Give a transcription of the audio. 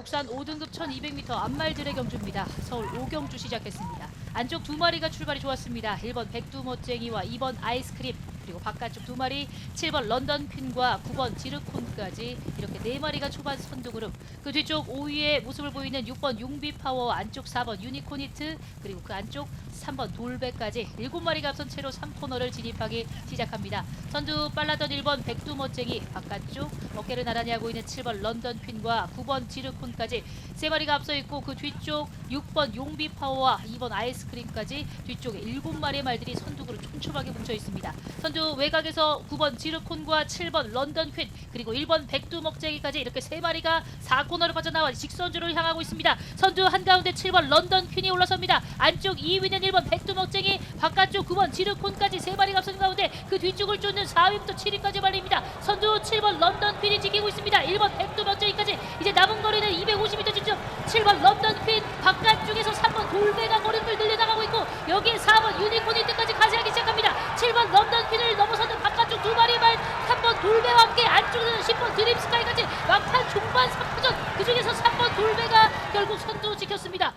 국산 5등급 1200m 앞말들의 경주입니다. 서울 오경주 시작했습니다. 안쪽 두 마리가 출발이 좋았습니다. 1번 백두 멋쟁이와 2번 아이스크림 그리고 바깥쪽 두 마리 7번 런던 퀸과 9번 지르콘까지 이렇게 네 마리가 초반 선두 그룹 그 뒤쪽 5위에 모습을 보이는 6번 용비 파워 안쪽 4번 유니코니트 그리고 그 안쪽 3번 돌배까지 7마리가 앞선 채로 3코너를 진입하기 시작합니다. 선두 빨라던 1번 백두 멋쟁이 바깥쪽 어깨를 나란히 하고 있는 7번 런던 퀸과 9번 지르콘까지 세 마리가 앞서 있고 그 뒤쪽 6번 용비 파워와 2번 아이스크림까지 뒤쪽에 7마리의 말들이 선두그로 촘촘하게 뭉쳐 있습니다. 선두 외곽에서 9번 지르콘과 7번 런던 퀸 그리고 1번 백두 먹쟁이까지 이렇게 세 마리가 4코너를 빠져나와 직선주를 향하고 있습니다. 선두 한가운데 7번 런던 퀸이 올라섭니다. 안쪽 2위는 1번 백두 먹쟁이 바깥쪽 9번 지르콘까지 세 마리가 앞선 가운데 그 뒤쪽을 쫓는 4위부터 7위까지 말립니다. 선두 7번 런던 퀸이 지키고 있습니다. 1번 백두 먹쟁이까지 이제 남은 거리는 250m 지점 7번 런던 퀸 바깥쪽에서 3번 돌배가 거리를 늘려나가고 있고 여기에 4번 유니코니트까지 가세하기 시작합니다. 7번 런던 퀸을 넘어서는 바깥쪽 두 마리 말 3번 돌배와 함께 안쪽에서는 10번 드림스카이까지 막판 중반 3파전 그 중에서 3번 돌배가 결국 선두 지켰습니다.